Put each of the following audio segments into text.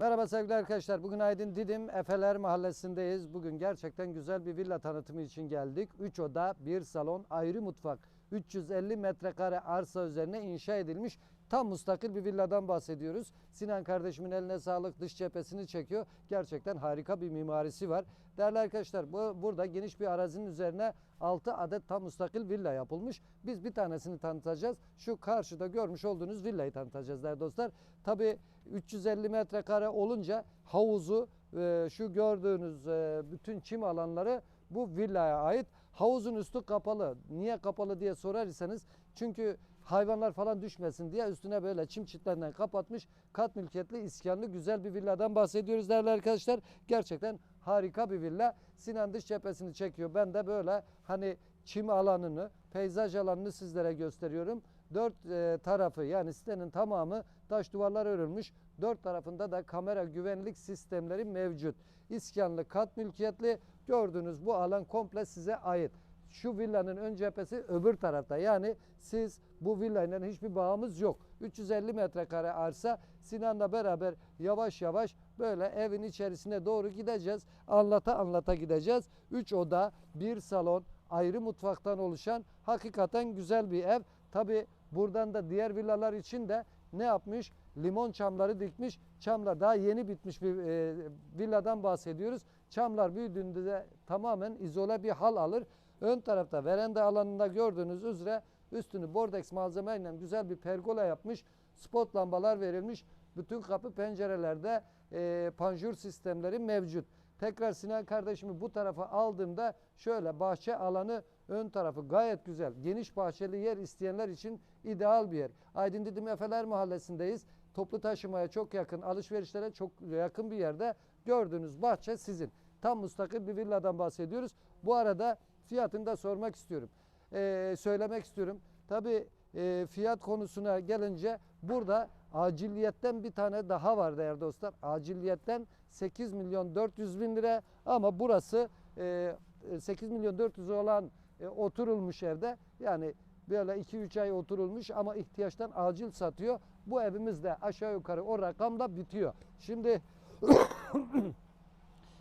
Merhaba sevgili arkadaşlar. Bugün Aydın Didim Efeler Mahallesi'ndeyiz. Bugün gerçekten güzel bir villa tanıtımı için geldik. 3 oda, 1 salon, ayrı mutfak. 350 metrekare arsa üzerine inşa edilmiş tam müstakil bir villadan bahsediyoruz. Sinan kardeşimin eline sağlık dış cephesini çekiyor. Gerçekten harika bir mimarisi var. Değerli arkadaşlar bu, burada geniş bir arazinin üzerine 6 adet tam müstakil villa yapılmış. Biz bir tanesini tanıtacağız. Şu karşıda görmüş olduğunuz villayı tanıtacağız değerli dostlar. Tabi 350 metrekare olunca havuzu e, şu gördüğünüz e, bütün çim alanları bu villaya ait. Havuzun üstü kapalı. Niye kapalı diye sorar iseniz çünkü hayvanlar falan düşmesin diye üstüne böyle çim çitlerinden kapatmış kat mülkiyetli iskanlı güzel bir villadan bahsediyoruz değerli arkadaşlar. Gerçekten harika bir villa. Sinan dış cephesini çekiyor. Ben de böyle hani çim alanını, peyzaj alanını sizlere gösteriyorum. Dört e, tarafı yani sitenin tamamı taş duvarlar örülmüş. Dört tarafında da kamera güvenlik sistemleri mevcut. İskanlı kat mülkiyetli gördüğünüz bu alan komple size ait. Şu villanın ön cephesi öbür tarafta. Yani siz bu villayla hiçbir bağımız yok. 350 metrekare arsa Sinan'la beraber yavaş yavaş böyle evin içerisine doğru gideceğiz. Anlata anlata gideceğiz. 3 oda, bir salon, ayrı mutfaktan oluşan hakikaten güzel bir ev. Tabi buradan da diğer villalar için de ne yapmış? Limon çamları dikmiş. Çamlar daha yeni bitmiş bir e, villadan bahsediyoruz. Çamlar büyüdüğünde de tamamen izole bir hal alır. Ön tarafta veranda alanında gördüğünüz üzere üstünü bordeks malzemeyle güzel bir pergola yapmış. Spot lambalar verilmiş. Bütün kapı pencerelerde e, panjur sistemleri mevcut. Tekrar Sinan kardeşimi bu tarafa aldığımda şöyle bahçe alanı ön tarafı gayet güzel. Geniş bahçeli yer isteyenler için ideal bir yer. Aydın Didim Efeler Mahallesi'ndeyiz. Toplu taşımaya çok yakın, alışverişlere çok yakın bir yerde gördüğünüz bahçe sizin. Tam müstakil bir villadan bahsediyoruz. Bu arada fiyatını da sormak istiyorum. Ee, söylemek istiyorum. Tabii e, fiyat konusuna gelince burada aciliyetten bir tane daha var değerli dostlar. Aciliyetten 8 milyon 400 bin lira ama burası e, 8 milyon 400 olan e, oturulmuş evde yani böyle 2-3 ay oturulmuş ama ihtiyaçtan acil satıyor. Bu evimiz de aşağı yukarı o rakamda bitiyor. Şimdi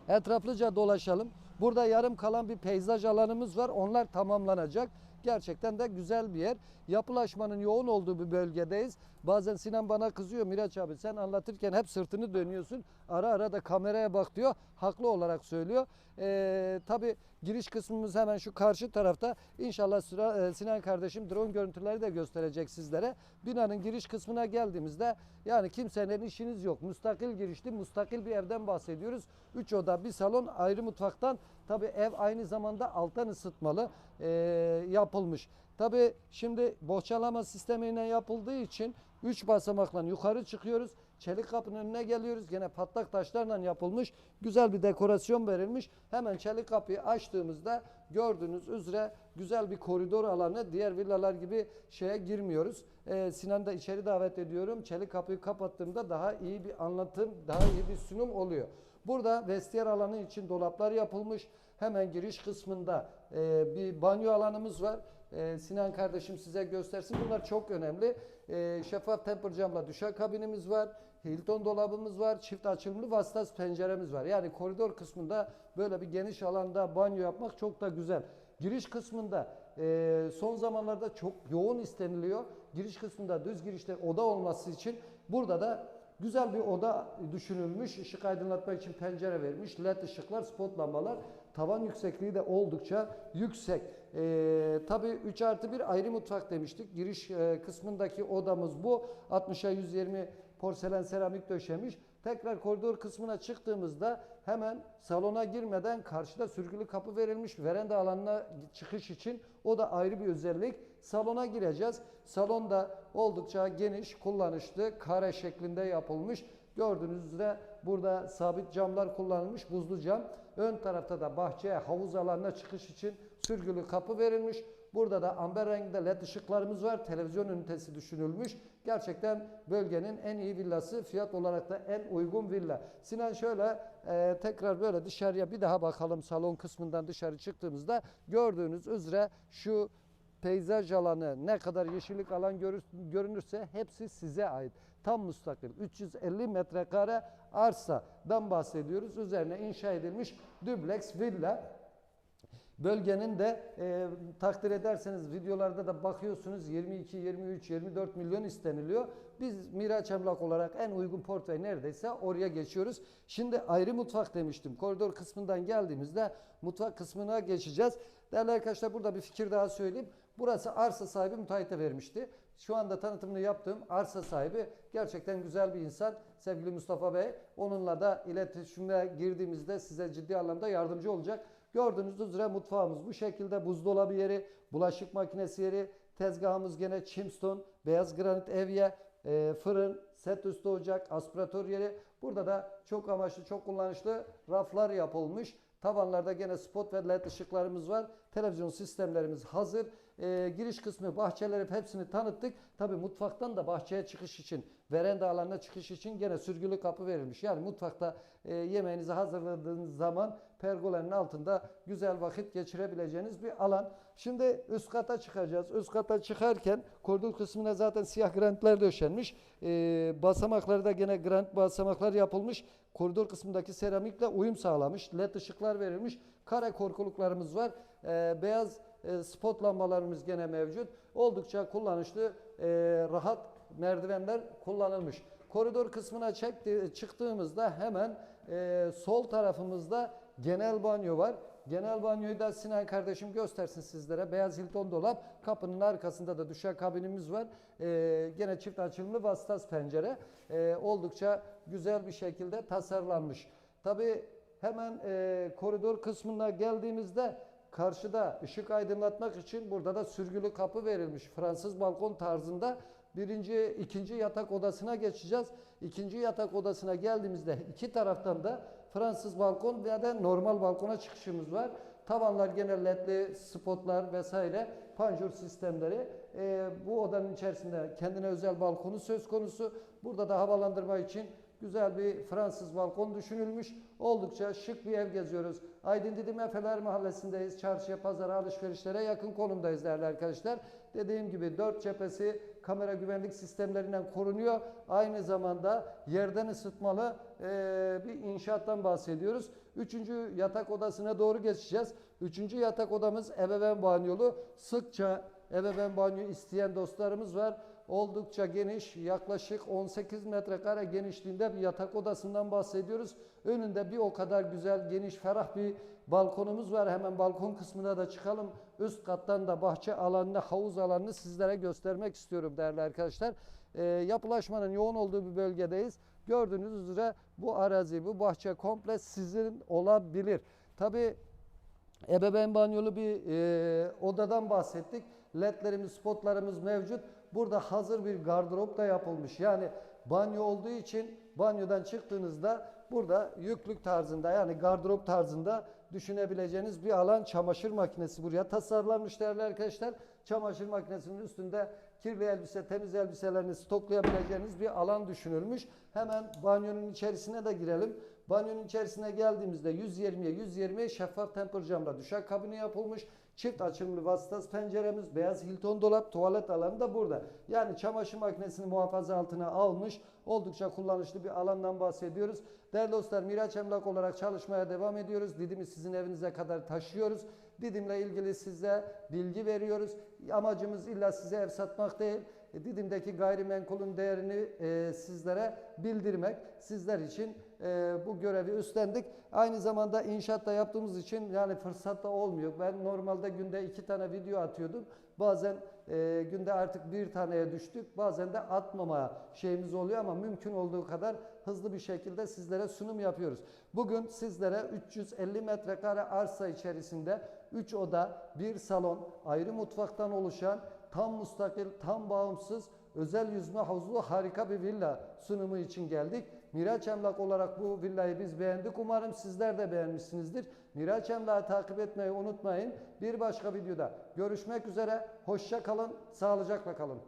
etraflıca dolaşalım. Burada yarım kalan bir peyzaj alanımız var. Onlar tamamlanacak. Gerçekten de güzel bir yer. Yapılaşmanın yoğun olduğu bir bölgedeyiz. Bazen Sinan bana kızıyor. Miraç abi sen anlatırken hep sırtını dönüyorsun. Ara ara da kameraya bak diyor. Haklı olarak söylüyor. Ee, Tabi giriş kısmımız hemen şu karşı tarafta. İnşallah sıra, e, Sinan kardeşim drone görüntüleri de gösterecek sizlere. Binanın giriş kısmına geldiğimizde yani kimsenin işiniz yok. Müstakil girişli, müstakil bir evden bahsediyoruz. 3 oda, bir salon, ayrı mutfaktan. Tabi ev aynı zamanda alttan ısıtmalı e, yapılmış. Tabi şimdi bohçalama sistemiyle yapıldığı için 3 basamakla yukarı çıkıyoruz. Çelik kapının önüne geliyoruz. Gene patlak taşlarla yapılmış. Güzel bir dekorasyon verilmiş. Hemen çelik kapıyı açtığımızda gördüğünüz üzere güzel bir koridor alanı. Diğer villalar gibi şeye girmiyoruz. Ee, Sinan da içeri davet ediyorum. Çelik kapıyı kapattığımda daha iyi bir anlatım, daha iyi bir sunum oluyor. Burada vestiyer alanı için dolaplar yapılmış. Hemen giriş kısmında e, bir banyo alanımız var. E, Sinan kardeşim size göstersin. Bunlar çok önemli. E, şeffaf temper camla duşa kabinimiz var. Hilton dolabımız var. Çift açılımlı vasıtası penceremiz var. Yani koridor kısmında böyle bir geniş alanda banyo yapmak çok da güzel. Giriş kısmında e, son zamanlarda çok yoğun isteniliyor. Giriş kısmında düz girişte oda olması için burada da Güzel bir oda düşünülmüş. Işık aydınlatmak için pencere vermiş. LED ışıklar, spot lambalar. Tavan yüksekliği de oldukça yüksek. Ee, tabii 3 artı 1 ayrı mutfak demiştik. Giriş e, kısmındaki odamız bu. 60'a 120 porselen seramik döşemiş. Tekrar koridor kısmına çıktığımızda hemen salona girmeden karşıda sürgülü kapı verilmiş. Veranda alanına çıkış için o da ayrı bir özellik. Salona gireceğiz. Salonda oldukça geniş, kullanışlı, kare şeklinde yapılmış. Gördüğünüz üzere burada sabit camlar kullanılmış, buzlu cam. Ön tarafta da bahçeye, havuz alanına çıkış için sürgülü kapı verilmiş. Burada da amber renginde led ışıklarımız var. Televizyon ünitesi düşünülmüş. Gerçekten bölgenin en iyi villası. Fiyat olarak da en uygun villa. Sinan şöyle e, tekrar böyle dışarıya bir daha bakalım salon kısmından dışarı çıktığımızda gördüğünüz üzere şu peyzaj alanı ne kadar yeşillik alan görünürse hepsi size ait. tam müstakil 350 metrekare arsadan bahsediyoruz. Üzerine inşa edilmiş dübleks villa. Bölgenin de e, takdir ederseniz videolarda da bakıyorsunuz 22, 23, 24 milyon isteniliyor. Biz Miraç Emlak olarak en uygun portföy neredeyse oraya geçiyoruz. Şimdi ayrı mutfak demiştim. Koridor kısmından geldiğimizde mutfak kısmına geçeceğiz. Değerli arkadaşlar burada bir fikir daha söyleyeyim. Burası arsa sahibi müteahhite vermişti. Şu anda tanıtımını yaptığım arsa sahibi gerçekten güzel bir insan. Sevgili Mustafa Bey. Onunla da iletişime girdiğimizde size ciddi anlamda yardımcı olacak. Gördüğünüz üzere mutfağımız bu şekilde buzdolabı yeri, bulaşık makinesi yeri, tezgahımız gene çimston, beyaz granit evye, e, fırın, set üstü ocak, aspiratör yeri. Burada da çok amaçlı, çok kullanışlı raflar yapılmış. Tavanlarda gene spot ve led ışıklarımız var. Televizyon sistemlerimiz hazır. E, giriş kısmı, bahçeleri hepsini tanıttık. Tabi mutfaktan da bahçeye çıkış için, veranda alanına çıkış için gene sürgülü kapı verilmiş. Yani mutfakta e, yemeğinizi hazırladığınız zaman pergolenin altında güzel vakit geçirebileceğiniz bir alan. Şimdi üst kata çıkacağız. Üst kata çıkarken koridor kısmına zaten siyah granitler döşenmiş. E, basamakları da gene granit basamaklar yapılmış. Koridor kısmındaki seramikle uyum sağlamış. LED ışıklar verilmiş. Kare korkuluklarımız var. E, beyaz spot lambalarımız gene mevcut. Oldukça kullanışlı, e, rahat merdivenler kullanılmış. Koridor kısmına çekti, çıktığımızda hemen e, sol tarafımızda genel banyo var. Genel banyoyu da Sinan kardeşim göstersin sizlere. Beyaz Hilton dolap. Kapının arkasında da düşer kabinimiz var. Ee, gene çift açılımlı vasıtas pencere. Ee, oldukça güzel bir şekilde tasarlanmış. Tabi hemen e, koridor kısmına geldiğimizde karşıda ışık aydınlatmak için burada da sürgülü kapı verilmiş. Fransız balkon tarzında birinci, ikinci yatak odasına geçeceğiz. İkinci yatak odasına geldiğimizde iki taraftan da Fransız balkon veya da normal balkona çıkışımız var. Tavanlar genel ledli spotlar vesaire panjur sistemleri. Ee, bu odanın içerisinde kendine özel balkonu söz konusu. Burada da havalandırma için güzel bir Fransız balkon düşünülmüş. Oldukça şık bir ev geziyoruz. Aydın Didim Efeler Mahallesi'ndeyiz. Çarşıya, pazara, alışverişlere yakın konumdayız değerli arkadaşlar. Dediğim gibi dört cephesi kamera güvenlik sistemlerinden korunuyor. Aynı zamanda yerden ısıtmalı e, bir inşaattan bahsediyoruz. Üçüncü yatak odasına doğru geçeceğiz. Üçüncü yatak odamız ebeveyn banyolu. Sıkça ebeveyn banyo isteyen dostlarımız var. Oldukça geniş, yaklaşık 18 metrekare genişliğinde bir yatak odasından bahsediyoruz. Önünde bir o kadar güzel, geniş, ferah bir balkonumuz var. Hemen balkon kısmına da çıkalım. Üst kattan da bahçe alanını, havuz alanını sizlere göstermek istiyorum değerli arkadaşlar. E, yapılaşmanın yoğun olduğu bir bölgedeyiz. Gördüğünüz üzere bu arazi, bu bahçe komple sizin olabilir. Tabii ebeveyn banyolu bir e, odadan bahsettik. Ledlerimiz, spotlarımız mevcut. Burada hazır bir gardırop da yapılmış. Yani banyo olduğu için banyodan çıktığınızda burada yüklük tarzında yani gardırop tarzında düşünebileceğiniz bir alan çamaşır makinesi buraya tasarlanmış değerli arkadaşlar. Çamaşır makinesinin üstünde kirli elbise, temiz elbiselerini stoklayabileceğiniz bir alan düşünülmüş. Hemen banyonun içerisine de girelim. Banyonun içerisine geldiğimizde 120'ye 120 şeffaf temper camla düşer kabini yapılmış. Çift açılımlı vasıtas penceremiz, beyaz Hilton dolap, tuvalet alanı da burada. Yani çamaşır makinesini muhafaza altına almış, oldukça kullanışlı bir alandan bahsediyoruz. Değerli dostlar Miraç Emlak olarak çalışmaya devam ediyoruz. Didim'i sizin evinize kadar taşıyoruz. Didim'le ilgili size bilgi veriyoruz. Amacımız illa size ev satmak değil. Didim'deki gayrimenkulün değerini e, sizlere bildirmek. Sizler için e, bu görevi üstlendik. Aynı zamanda inşaatta yaptığımız için yani fırsatta olmuyor. Ben normalde günde iki tane video atıyordum. Bazen e, günde artık bir taneye düştük. Bazen de atmama şeyimiz oluyor ama mümkün olduğu kadar hızlı bir şekilde sizlere sunum yapıyoruz. Bugün sizlere 350 metrekare arsa içerisinde 3 oda, 1 salon, ayrı mutfaktan oluşan tam müstakil, tam bağımsız, özel yüzme havuzlu harika bir villa sunumu için geldik. Miraç Emlak olarak bu villayı biz beğendik. Umarım sizler de beğenmişsinizdir. Miraç Emlak'ı takip etmeyi unutmayın. Bir başka videoda görüşmek üzere. Hoşça kalın, sağlıcakla kalın.